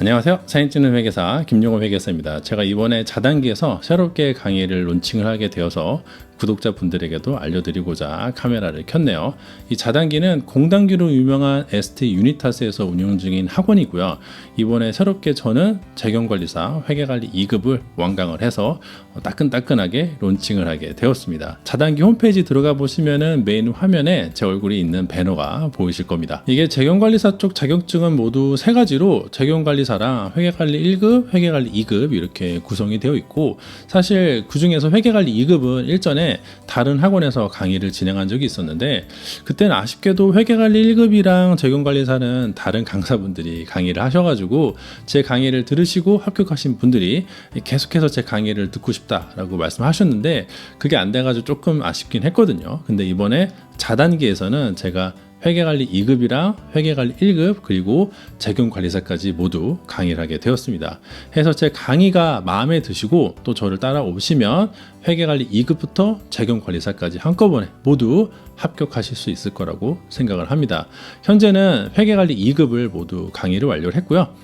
안녕하세요. 사진 찍는 회계사 김용호 회계사입니다. 제가 이번에 자단기에서 새롭게 강의를 론칭을 하게 되어서 구독자분들에게도 알려드리고자 카메라를 켰네요. 이 자단기는 공단기로 유명한 ST 유니타스에서 운영 중인 학원이고요. 이번에 새롭게 저는 재경관리사 회계관리 2급을 완강을 해서 따끈따끈하게 론칭을 하게 되었습니다. 자단기 홈페이지 들어가 보시면은 메인 화면에 제 얼굴이 있는 배너가 보이실 겁니다. 이게 재경관리사 쪽 자격증은 모두 세 가지로 재경관리사랑 회계관리 1급, 회계관리 2급 이렇게 구성이 되어 있고 사실 그 중에서 회계관리 2급은 일전에 다른 학원에서 강의를 진행한 적이 있었는데 그때는 아쉽게도 회계관리 1급이랑 재경관리사는 다른 강사분들이 강의를 하셔가지고 제 강의를 들으시고 합격하신 분들이 계속해서 제 강의를 듣고 싶다라고 말씀하셨는데 그게 안 돼가지고 조금 아쉽긴 했거든요. 근데 이번에 자단기에서는 제가 회계관리 2급이랑 회계관리 1급 그리고 재경관리사까지 모두 강의를 하게 되었습니다. 해서 제 강의가 마음에 드시고 또 저를 따라오시면 회계관리 2급부터 재경관리사까지 한꺼번에 모두 합격하실 수 있을 거라고 생각을 합니다. 현재는 회계관리 2급을 모두 강의를 완료를 했고요.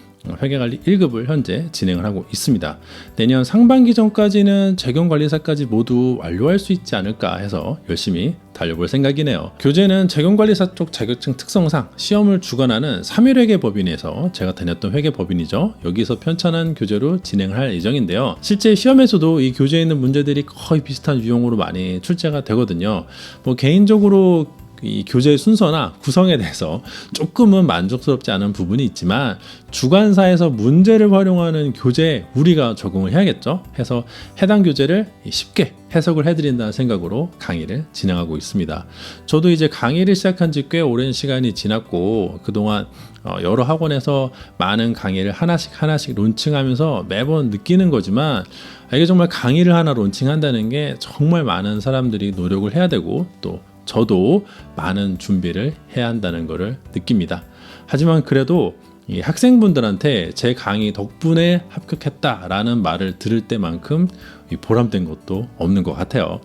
회계관리 1급을 현재 진행을 하고 있습니다. 내년 상반기 전까지는 재경관리사까지 모두 완료할 수 있지 않을까 해서 열심히 달려볼 생각이네요. 교재는 재경관리사 쪽 자격증 특성상 시험을 주관하는 3일 회계 법인에서 제가 다녔던 회계 법인이죠. 여기서 편찬한 교재로 진행을 할 예정인데요. 실제 시험에서도 이 교재에 있는 문제들이 거의 비슷한 유형으로 많이 출제가 되거든요. 뭐 개인적으로 이 교재 순서나 구성에 대해서 조금은 만족스럽지 않은 부분이 있지만 주관사에서 문제를 활용하는 교재에 우리가 적응을 해야겠죠. 해서 해당 교재를 쉽게 해석을 해드린다는 생각으로 강의를 진행하고 있습니다. 저도 이제 강의를 시작한 지 꽤 오랜 시간이 지났고 그동안 어, 여러 학원에서 많은 강의를 하나씩 하나씩 론칭하면서 매번 느끼는 거지만 이게 정말 강의를 하나 론칭한다는 게 정말 많은 사람들이 노력을 해야 되고 또 저도 많은 준비를 해야 한다는 것을 느낍니다. 하지만 그래도 이 학생분들한테 제 강의 덕분에 합격했다라는 말을 들을 때만큼 이 보람된 것도 없는 것 같아요.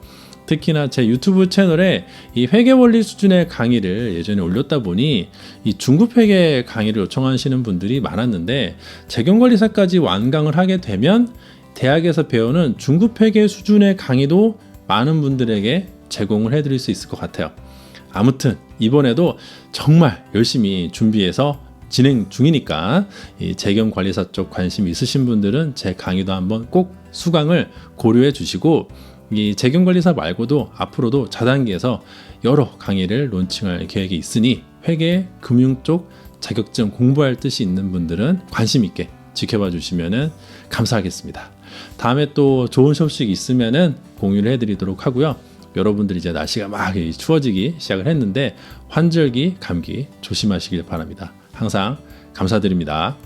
특히나 제 유튜브 채널에 이 회계 원리 수준의 강의를 예전에 올렸다 보니 이 중급 회계 강의를 요청하시는 분들이 많았는데 재경관리사까지 완강을 하게 되면 대학에서 배우는 중급 회계 수준의 강의도 많은 분들에게 제공을 해드릴 수 있을 것 같아요. 아무튼 이번에도 정말 열심히 준비해서 진행 중이니까 이 재경 관리사 쪽 관심 있으신 분들은 제 강의도 한번 꼭 수강을 고려해 주시고 이 재경 관리사 말고도 앞으로도 자단기에서 여러 강의를 론칭할 계획이 있으니 회계 금융 쪽 자격증 공부할 뜻이 있는 분들은 관심 있게 지켜봐 주시면 감사하겠습니다. 다음에 또 좋은 소식 있으면은 공유를 해드리도록 하고요. 여러분들이 이제 날씨가 막 추워지기 시작을 했는데 환절기, 감기 조심하시길 바랍니다. 항상 감사드립니다.